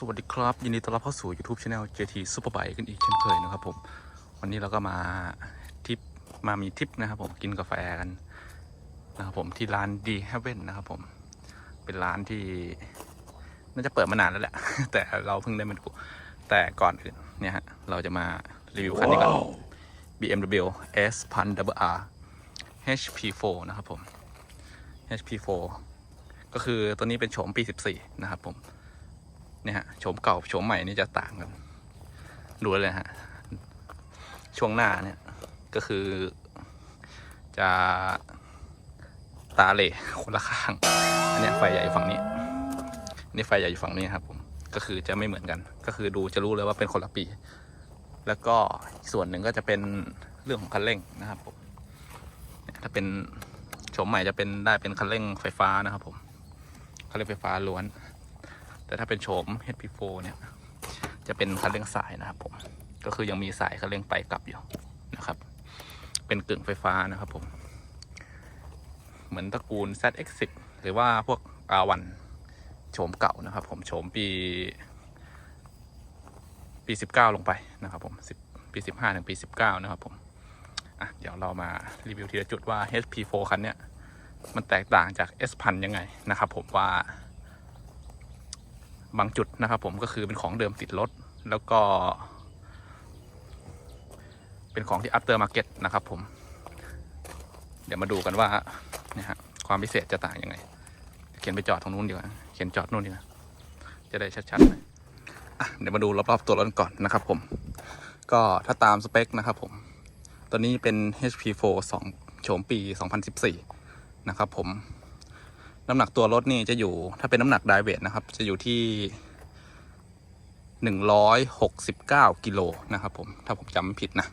สวัสดีครับ ยินดีต้อนรับเข้าสู่ YouTube Channel JT Superbike กันอีกเช่นเคยนะครับผม วันนี้เราก็มาทริปมามีทริปนะครับผมกินกาแฟกันนะครับผมที่ร้าน D Heaven นะครับผม เป็นร้านที่ น่าจะเปิดมานานแล้วแหละ แต่เราเพิ่งได้มาดูแต่ก่อนอื่นเนี่ยฮะเราจะมารีวิวคันนี้ก่อน BMW S 1000 WR HP4 นะครับผม HP4 ก็คือตัวนี้เป็นโฉมปี 14 นะครับผม เนี่ยฮะโฉมเก่าโฉมใหม่นี่จะต่างกันดูเลยฮะ ช่วงหน้าเนี่ยก็คือ จะตาเหล่คนละข้าง อันนี้ไฟใหญ่ฝั่งนี้ นี่ไฟใหญ่อยู่ฝั่งนี้ครับผม ก็คือจะไม่เหมือนกัน ก็คือดูจะรู้เลยว่าเป็นคนละปี แล้วก็ส่วนหนึ่งก็จะเป็นเรื่องของคันเร่งนะครับผมเนี่ยถ้าเป็นโฉมใหม่จะเป็นได้เป็นคันเร่งไฟฟ้านะครับผมคันเร่งไฟฟ้าล้วน แต่ถ้าเป็นโฉม HP4 เนี่ย จะเป็นคันเร่งสายนะครับผม ก็คือยังมีสายคันเร่งไปกลับอยู่นะครับ เป็นกึ่งไฟฟ้านะครับผม เหมือนตระกูล ZX10 หรือว่าพวก R1 โฉมเก่านะครับ ผมโฉมปี ปี 19 ลงไปนะครับผม10ปี 15 ถึงปี 19 นะครับผมอะเดี๋ยวเรามารีวิวทีละจุดว่า HP4 คันเนี้ยมันแตกต่างจาก S1000 ยังไงนะครับผมว่า บางจุดนะครับผมก็คือเป็นของเดิมติดรถ แล้วก็ เป็นของที่ after market นะครับผม เดี๋ยวมาดูกันว่าเนี่ยฮะความพิเศษจะต่างยังไง เขียนไปจอดตรงนู้นดีกว่า เขียนจอดนู่นดีกว่า จะได้ชัดๆหน่อยอะเดี๋ยวมาดูรอบๆตัวรถก่อนนะครับผม ก็ถ้าตามสเปคนะครับผม ตัวนี้เป็น HP4 2โฉมปี 2014 นะครับผม น้ำหนักตัวรถนี่จะอยู่ถ้าเป็นน้ำหนักไดเวทนะครับ จะอยู่ที่หนึ่งร้อยหกสิบเก้ากิโลนะครับผมถ้าผมจำผิดนะ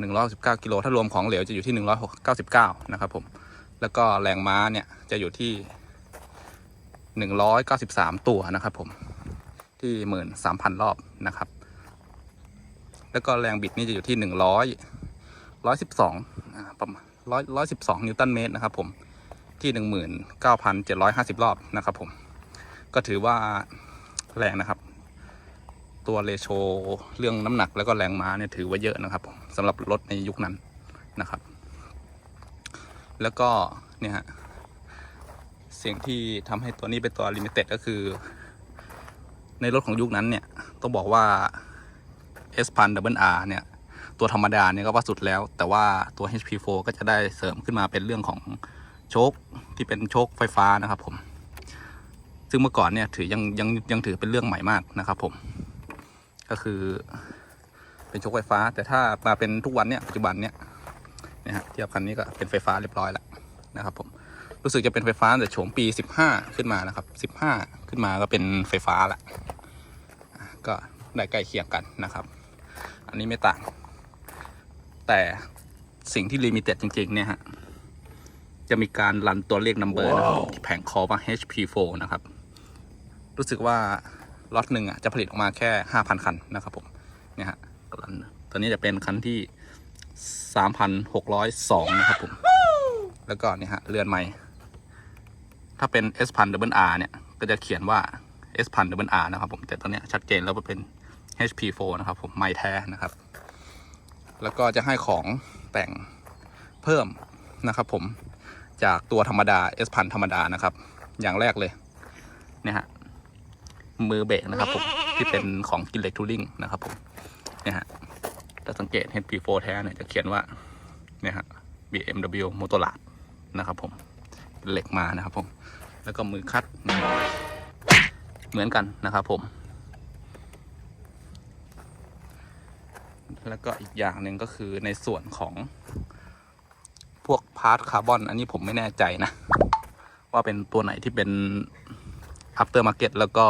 หนึ่งร้อยสิบเก้ากิโลถ้ารวมของเหลวจะอยู่ที่หนึ่งร้อยเก้าสิบเก้านะครับผมแล้วก็แรงม้าเนี่ยจะอยู่ที่หนึ่งร้อยเก้าสิบสามตัวนะครับผมที่หมื่นสามพันรอบนะครับ แล้วก็แรงบิดนี่จะอยู่ที่หนึ่งร้อยร้อยสิบสองประมาณร้อยร้อยสิบสองนิวตันเมตรนะครับผม ที่หนึ่งหมื่นเก้าพันเจ็ดร้อยห้าสิบรอบนะครับผม ก็ถือว่าแรงนะครับ ตัวเรโชเรื่องน้ำหนักแล้วก็แรงม้าเนี่ยถือว่าเยอะนะครับผมสำหรับรถในยุคนั้นนะครับ แล้วก็เนี่ยฮะสิ่งที่ทำให้ตัวนี้เป็นตัวลิมิเต็ดก็คือ ในรถของยุคนั้นเนี่ย ต้องบอกว่า S พันดับเบิลอาร์เนี่ย ตัวธรรมดาเนี่ยก็ว่าสุดแล้ว แต่ว่าตัว HP4 ก็จะได้เสริมขึ้นมาเป็นเรื่องของ โชคที่เป็นโชคไฟฟ้านะครับผม ซึ่งเมื่อก่อนเนี่ยถือยังยังยังถือเป็นเรื่องใหม่มากนะครับผม ก็คือเป็นโชคไฟฟ้า แต่ถ้ามาเป็นทุกวันเนี่ยปัจจุบันเนี่ยนะฮะเทียบคันนี้ก็เป็นไฟฟ้าเรียบร้อยแล้วนะครับผมรู้สึกจะเป็นไฟฟ้าแต่โฉมปี 15 ขึ้นมานะครับ 15 ขึ้นมาก็เป็นไฟฟ้าละก็ได้ใกล้เคียงกันนะครับ อันนี้ไม่ต่าง แต่สิ่งที่ลิมิเต็ดจริง ๆ เนี่ยฮะ จะมีการรันตัวเลขนัมเบอร์นะครับผมที่แผงคอว่า HP4 นะครับ รู้สึกว่าล็อตหนึ่งอะจะผลิตออกมาแค่ 5,000 คันนะครับผมเนี่ยฮะรันตัวนี้จะเป็นคันที่ 3,602 นะครับผม แล้วก็เนี่ยฮะเรือนใหม่ ถ้าเป็น S พัน double R เนี่ย ก็จะเขียนว่า S พัน double R นะครับผม แต่ตัวเนี้ยชัดเจนแล้วว่าเป็น HP4 นะครับผมไม่แท้นะครับ แล้วก็จะให้ของแต่งเพิ่มนะครับผม จากตัวธรรมดา S พันธรรมดานะครับ อย่างแรกเลยเนี่ยฮะมือเบรกนะครับผมที่เป็นของกินเล็กทูริงนะครับผมเนี่ยฮะถ้าสังเกต HP4 แท้เนี่ยจะเขียนว่าเนี่ยฮะ BMW m o t o r a d นะครับผมเหล็กมานะครับผม แล้วก็มือคัด เหมือนกันนะครับผม แล้วก็อีกอย่างหนึ่งก็คือในส่วนของ วกพาร์ทคาร์บอน อันนี้ผมไม่แน่ใจนะ ว่าเป็นตัวไหนที่เป็น after market แล้วก็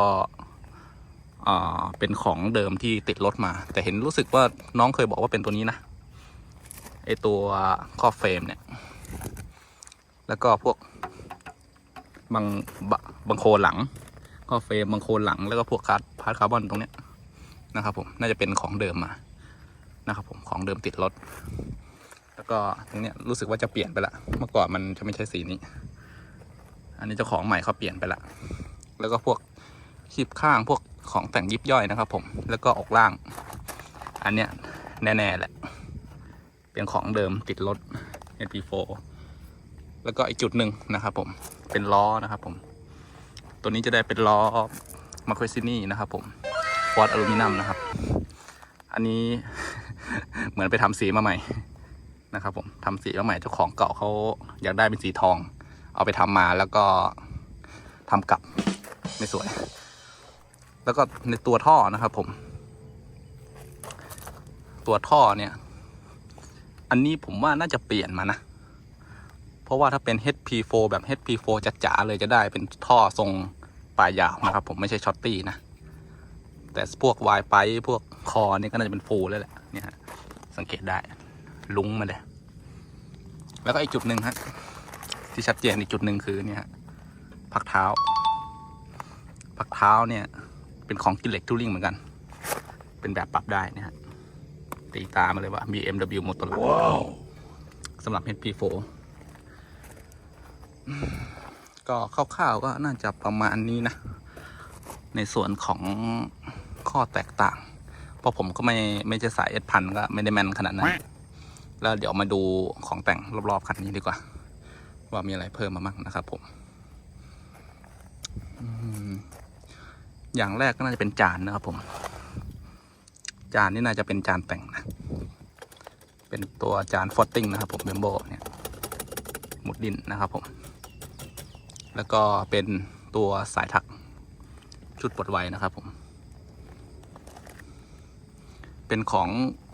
เป็นของเดิมที่ติดรถมา แต่เห็นรู้สึกว่าน้องเคยบอกว่าเป็นตัวนี้นะไอตัวข้อเฟรมเนี่ย แล้วก็พวกบางบบางโคหลังข้อเฟรมบางโคหลังแล้วก็พวกคาร์พาร์ทคาร์บอนตรงเนี้ยนะครับผมน่าจะเป็นของเดิมมานะครับผมของเดิมติดรถ แล้วก็ตรงเนี้ยรู้สึกว่าจะเปลี่ยนไปละ เมื่อก่อนมันจะไม่ใช่สีนี้ อันนี้เจ้าของใหม่เขาเปลี่ยนไปละ แล้วก็พวกคลิปข้างพวกของแต่งยิบย่อยนะครับ ผม แล้วก็ออกล่าง อันเนี้ยแน่ๆแหละ เป็นของเดิมติดรถ NP4 แล้วก็อีกจุดหนึ่งนะครับ ผม เป็นล้อนะครับผม ตัวนี้จะได้เป็นล้อมาควซินี่นะครับ ผมฟอร์ดอลูมิเนียมนะครับ อันนี้เหมือนไปทำสีมาใหม่ นะครับผมทำสีมาใหม่เจ้าของเก่าเขาอยากได้เป็นสีทอง เอาไปทำมาแล้วก็ทำกลับไม่สวย แล้วก็ในตัวท่อนะครับผม ตัวท่อเนี่ย อันนี้ผมว่าน่าจะเปลี่ยนมานะ เพราะว่าถ้าเป็น HP4 แบบ HP4 จ๋าๆเลยจะได้เป็นท่อทรงปลายยาวนะครับ ผมไม่ใช่ช็อตตี้นะ แต่พวกวายไปพวกคอนี่ก็น่าจะเป็นฟูลแล้วแหละเนี่ยฮะสังเกตได้ ลุงมาเลยแล้วก็อีกจุดหนึ่งฮะที่ชัดเจนอีกจุดหนึ่งคือเนี่ยฮะพักเท้า พักเท้าเนี่ย เป็นของกินเหล็กทูริงเหมือนกัน เป็นแบบปรับได้นะฮะตีตามาเลยว่า BMW m o t o r สำหรับ HP4 อืมก็คร่าวๆก็น่าจะประมาณนี้นะ ในส่วนของข้อแตกต่าง เพราะผมก็ไม่ไม่จะสายเอสพันก็ไม่ได้แมนขนาดนั้น แล้วเดี๋ยวมาดูของแต่งรอบๆคันนี้ดีกว่า ว่ามีอะไรเพิ่มมาบ้างนะครับผมอย่างแรกก็น่าจะเป็นจานนะครับผม จานนี่น่าจะเป็นจานแต่งนะ เป็นตัวจานฟอตติ้งนะครับผมเบมโบเนี่ยหมุดดินนะครับผม แล้วก็เป็นตัวสายถักชุดปลดไวนะครับผม เป็นของ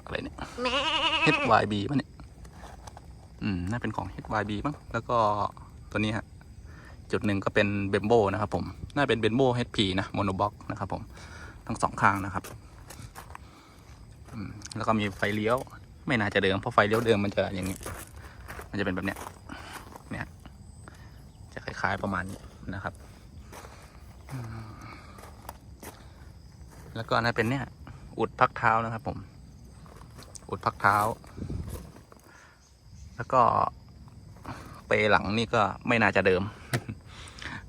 อะไรเนี่ย HYB ป่ะเนี่ย อืม น่าเป็นของ HYB มั้ง แล้วก็ตัวนี้ฮะ จุดหนึ่งก็เป็นเบมโบนะครับผม น่าเป็นเบมโบ HP นะโมโนบ็อกนะครับผม ทั้งสองข้างนะครับ อืม แล้วก็มีไฟเลี้ยว ไม่น่าจะเดิม เพราะไฟเลี้ยวเดิมมันจะอย่างนี้ มันจะเป็นแบบเนี้ย เนี่ย จะคล้ายๆประมาณนี้นะครับอืมแล้วก็น่าเป็นเนี่ย อุดพักเท้านะครับผม อุดพักเท้า แล้วก็เปหลังนี่ก็ไม่น่าจะเดิม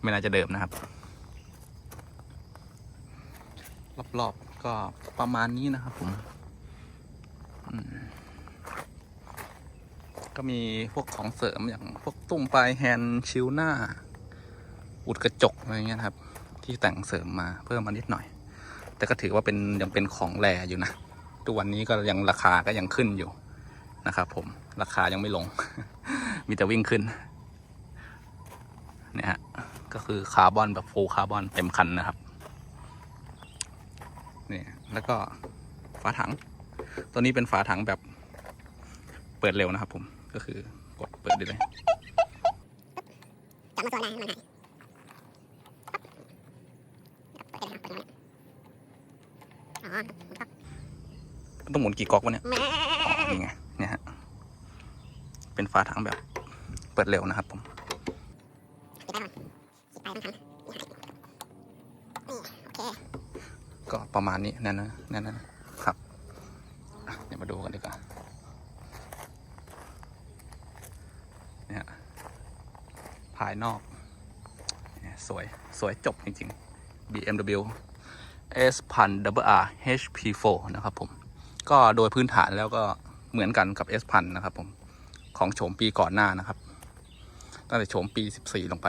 ไม่น่าจะเดิมนะครับ รอบๆก็ประมาณนี้นะครับผมก็มีพวกของเสริมอย่างพวกตุ้มปลายแฮนด์ชิลหน้า อุดกระจกอะไรเงี้ยครับ ที่แต่งเสริมมาเพิ่มมานิดหน่อย แต่ก็ถือว่าเป็นยังเป็นของแรอยู่นะ ทุกวันนี้ก็ยังราคาก็ยังขึ้นอยู่นะครับผมราคายังไม่ลง มีแต่วิ่งขึ้นเนี่ยฮะก็คือคาร์บอนแบบฟูคาร์บอนเต็มคันนะครับนี่แล้วก็ฝาถัง ตัวนี้เป็นฝาถังแบบเปิดเร็วนะครับผมก็คือกดเปิดได้เลยจับมาตัวได้ให้มันหายเปิดเลยครับเปิดเลยอ๋อครับ ต้องหมุนกี่ก๊อกวะเนี่ยนี่ไงเนี่ยฮะเป็นฝาถังแบบเปิดเร็วนะครับผมก็ประมาณนี้นั่นนะนั่นนะครับเดี๋ยวมาดูกันดีกว่าเนี่ยภายนอกเนี่ยสวย สวยจบจริงๆ BMW S 1 0 0 R HP4 นะครับผม ก็โดยพื้นฐานแล้วก็เหมือนกันกับ S 1 0 0 นะครับผมของโฉมปีก่อนหน้านะครับตั้งแต่โฉมปี 14 ลงไป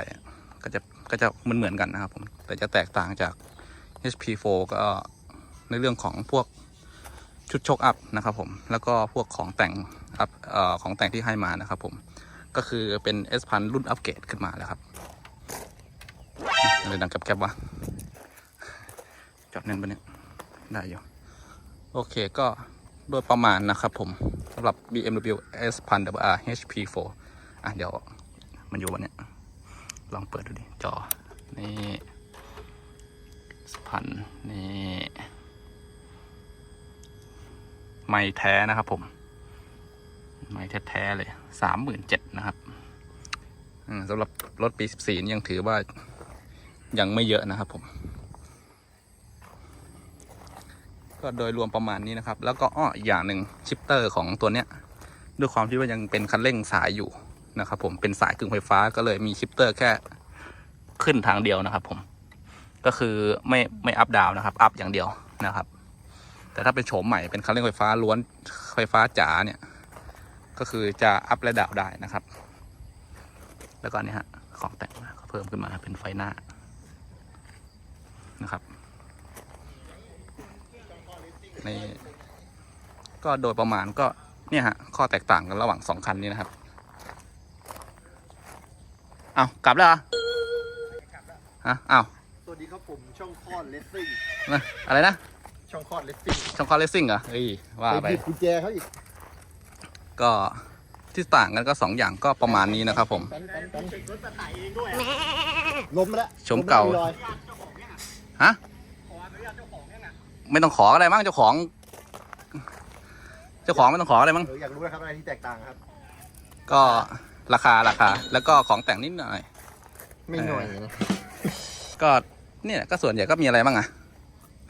ก็จะก็จะเหมือนเหมือนกันนะครับผมแต่จะแตกต่างจาก HP4 ก็ในเรื่องของพวกชุดชคอัพนะครับผมแล้วก็พวกของแต่งอัพเอ่อของแต่งที่ให้มานะครับผมก็คือเป็น S พันรุ่นอัปเกรดขึ้นมาแล้วครับอะไรดังกับแกบวะจอดแน่นปะเนี่ยได้อยู่ โอเคก็โดยประมาณนะครับผมสำหรับ BMW S พัน R HP4 อะเดี๋ยวมันอยู่วันเนี้ยลองเปิดดูดิ จอ นี่พันนี่ไม่แท้นะครับผม ไม่แท้ๆเลยสามหมื่นเจ็ดนะครับสำหรับรถปีสิบสี่ยังถือว่ายังไม่เยอะนะครับผม ก็โดยรวมประมาณนี้นะครับ แล้วก็อ้ออีกอย่างหนึ่งชิปเตอร์ของตัวเนี้ยด้วยความที่ว่ายังเป็นคันเร่งสายอยู่นะครับผมเป็นสายกึ่งไฟฟ้าก็เลยมีชิปเตอร์แค่ขึ้นทางเดียวนะครับ ผมก็คือไม่ไม่อัพดาวนะครับ อัพอย่างเดียวนะครับ แต่ถ้าเป็นโฉมใหม่เป็นคันเร่งไฟฟ้าล้วนไฟฟ้าจ๋าเนี่ย ก็คือจะอัพและดาวได้นะครับ แล้วก็นี่ฮะของแต่งก็เพิ่มขึ้นมาเป็นไฟหน้านะครับ นี่ก็โดยประมาณก็เนี่ยฮะข้อแตกต่างกันระหว่างสองคันนี้นะครับเอากลับแล้วเหรอฮะเอาสวัสดีครับผมช่องคลอดเลสซิ่งนะอะไรนะช่องคลอดเลสซิ่งช่องคอร์เลสซิ่งเหรอเฮ้ยว่าไปหยิบกุญแจเขาอีกก็ที่ต่างกันก็สองอย่างก็ประมาณนี้นะครับผมตันตันตันล้มไปแล้วชมเก่าล้ไปลอยฮะ ไม่ต้องขออะไรมั้งเจ้าของ เจ้าของไม่ต้องขออะไรมั้งเอออยากรู้นะครับอะไรที่แตกต่างครับ ก็ราคาราคา แล้วก็ของแต่งนิดหน่อย ไม่หน่อยนะก็เนี่ยก็ส่วนใหญ่ก็มีอะไรบ้างอะ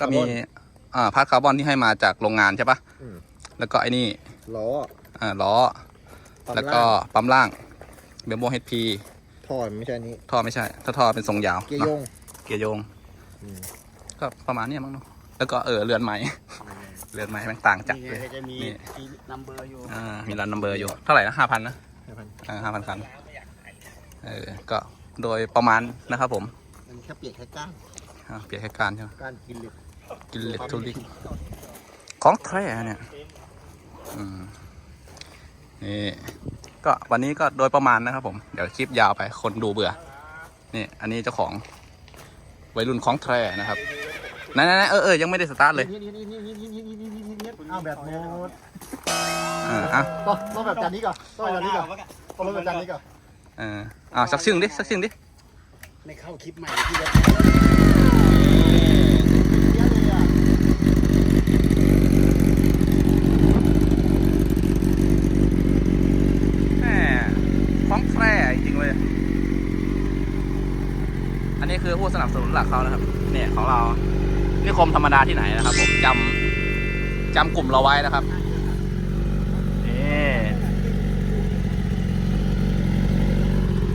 ก็มีคาร์บอนอ่าพาร์ทคาร์บอนที่ให้มาจากโรงงานใช่ปะอืม แล้วก็ไอ้นี่ล้ออ่าล้อปั๊มแล้วก็างปั๊มล่างเบมโบเฮดพีท่อไม่ใช่อันนี้ท่อไม่ใช่ ถ้าท่อเป็นทรงยาวเกียร์เนโยอะงเกียร์โยง อืม ก็ประมาณเนี้ยมั้งเนาะ แล้วก็เออเรือนไม้ เรือนไม้แมันต่างจากเลยจะมีนี่ มีนัมเบอร์อยู่อ่ามีรันนัมเบอร์อยู่ เท่าไหร่นะห้าพันนะห้าพันอ่าห้าพันคันเออก็โดยประมาณนะครับผมมันแค่เปลี่ยนแค่ก้านอ่าเปลี่ยนแค่การใช่ไหมก้านกินเหล็กกินเล็กทุลิกของแท้เนี่ยอืมนี่ก็วันนี้ก็โดยประมาณนะครับผม เดี๋ยวคลิปยาวไปคนดูเบื่อ นี่ อันนี้เจ้าของวัยรุ่นของแท้นะครับ นั่นๆเออเออยังไม่ได้สตาร์ทเลยเอาแบบโน้ตอ่าอะต้องต้องแบบจานนี้ก่อนต้องแบบจานนี้ก่อนต้องแบบจานนี้ก่อนเอออ่าสักซิ่งดิสักซิ่งดิไม่เข้าคลิปใหม่ที่เด็คือผู้สนับสนุนหลักเขานะครับ เนี่ยของเรา นิคมธรรมดาที่ไหนนะครับ ผมจำจำกลุ่มเราไว้นะครับนี่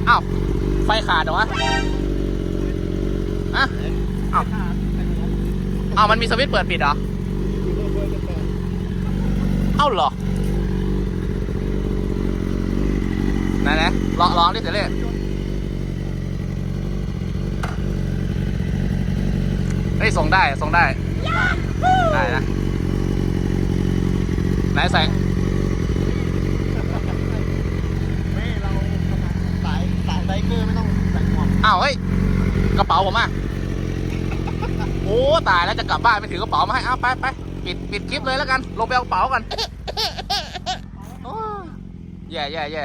อ้าวไฟขาดเหรอวะอะอ้าวอ้าวมันมีสวิตช์เปิดปิดเหรอเอ้าเหรอไหนไหนลองลองดิเสร็จเลย ฮ้ยส่งได้ส่งได้ ได้นะ ไหนใส่ไม่เราสายสายไบเกอร์ไม่ต้องใส่หมวกอ้าวเฮ้ยกระเป๋าผมอะโอ้ตายแล้วจะกลับบ้านไม่ถือกระเป๋ามาให้เอาไปไปปิดปิดคลิปเลยแล้วกัน ลงไปเอากระเป๋ากันโอ้แย่แย่แย่